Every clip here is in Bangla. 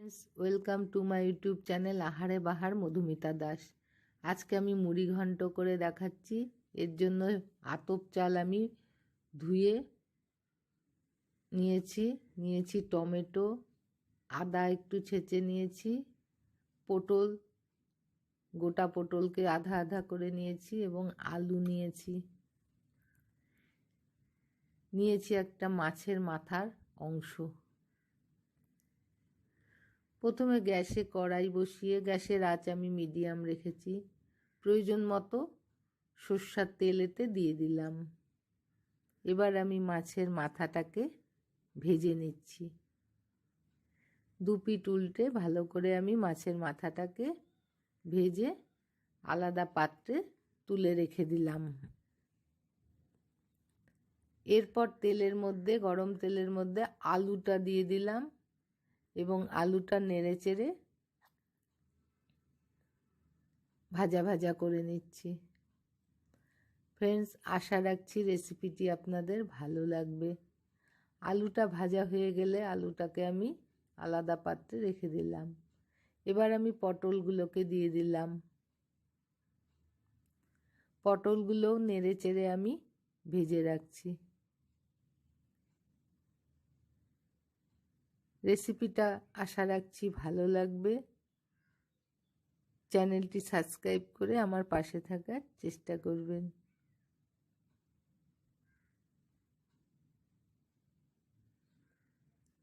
Friends welcome to my YouTube channel Ahare Bahar Madhumita Das আজকে আমি মুড়ি ঘন্ট করে দেখাচ্ছি। এর জন্য আতপ চাল আমি ধুয়ে নিয়েছি। নিয়েছি টমেটো, আদা একটু ছেঁচে নিয়েছি, পটল, গোটা পটলকে আধা আধা করে নিয়েছি এবং আলু নিয়েছি। নিয়েছি একটা মাছের মাথার অংশ। প্রথমে গ্যাসে কড়াই বসিয়ে, গ্যাসের আঁচ আমি মিডিয়াম রেখেছি। প্রয়োজন মতো সর্ষার তেল এতে দিয়ে দিলাম। এবার আমি মাছের মাথাটাকে ভেজে নিচ্ছি। দু পিট উল্টে ভালো করে আমি মাছের মাথাটাকে ভেজে আলাদা পাত্রে তুলে রেখে দিলাম। এরপর তেলের মধ্যে, গরম তেলের মধ্যে আলুটা দিয়ে দিলাম। এবং আলুটা নেড়ে চেড়ে ভাজা ভাজা করে নিচ্ছি। ফ্রেন্ডস আশা রাখছি রেসিপিটি আপনাদের ভালো লাগবে। আলুটা ভাজা হয়ে গেলে আলুটাকে আমি আলাদা পাত্রে রেখে দিলাম। এবার আমি পটলগুলোকে দিয়ে দিলাম। পটলগুলোও নেড়ে চেড়ে আমি ভেজে রাখছি। রেসিপিটা আশা রাখছি ভালো লাগবে। চ্যানেলটি সাবস্ক্রাইব করে আমার পাশে থাকার চেষ্টা করবেন।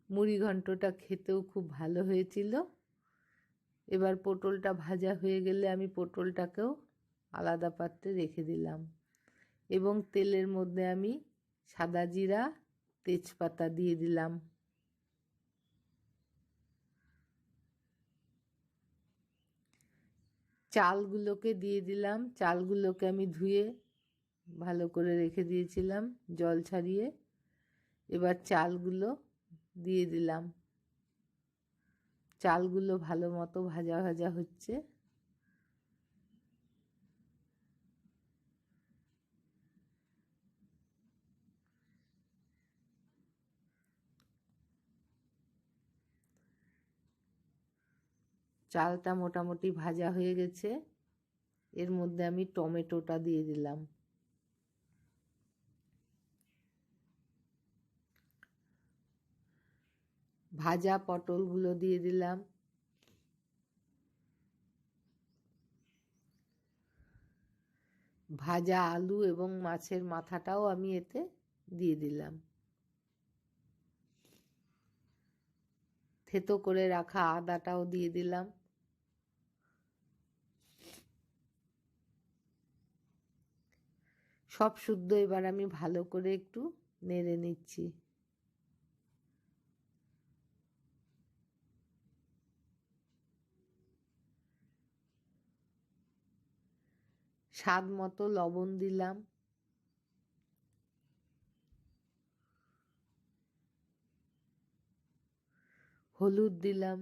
মুড়ি ঘন্টটা খেতেও খুব ভালো হয়েছিল। এবার পটলটা ভাজা হয়ে গেলে আমি পটলটাকেও আলাদা পাত্রে রেখে দিলাম এবং তেলের মধ্যে আমি সাদা জিরা, তেজপাতা দিয়ে দিলাম। চালগুলোকে দিয়ে দিলাম। চালগুলোকে আমি ধুয়ে ভালো করে রেখে দিয়েছিলাম, জল ছাড়িয়ে। এবার চালগুলো দিয়ে দিলাম। চালগুলো ভালো মতো ভাজা ভাজা হচ্ছে। চালটা মোটামুটি ভাজা হয়ে গেছে। এর মধ্যে আমি টমেটোটা দিয়ে দিলাম। ভাজা পটলগুলো দিয়ে দিলাম। ভাজা আলু এবং মাছের মাথাটাও আমি এতে দিয়ে দিলাম। থেতো করে রাখা আদাটাও দিয়ে দিলাম। সব শুদ্ধ, এবার আমি ভালো করে একটু নেড়ে নিচ্ছি। স্বাদ মতো লবণ দিলাম। হলুদ দিলাম।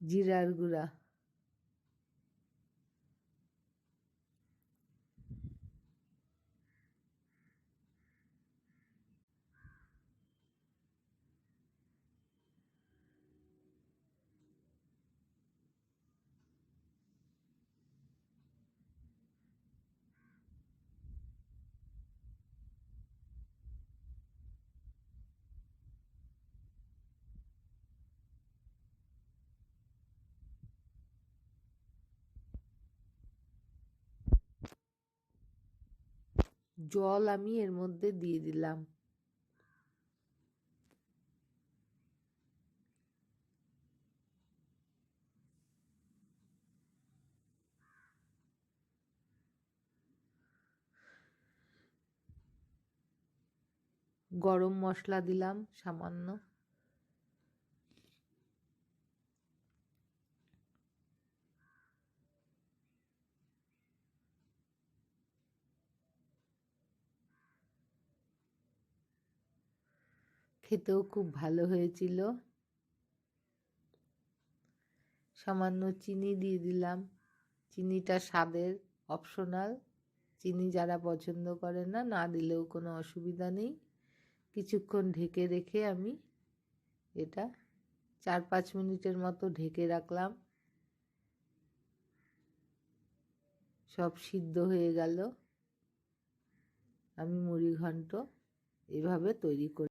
জিরার গুঁড়া জল আমি এর মধ্যে দিয়ে দিলাম। গরম মশলা দিলাম সামান্য। খেতেও খুব ভালো হয়েছিল। সামান্য চিনি দিয়ে দিলাম। চিনিটা স্বাদের অপশনাল চিনি যারা পছন্দ করে না না দিলেও কোনো অসুবিধা নেই। কিছুক্ষণ ঢেকে রেখে আমি এটা চার পাঁচ মিনিটের মতো ঢেকে রাখলাম। সব সিদ্ধ হয়ে গেল। আমি মুড়ি ঘন্ট এভাবে তৈরি করি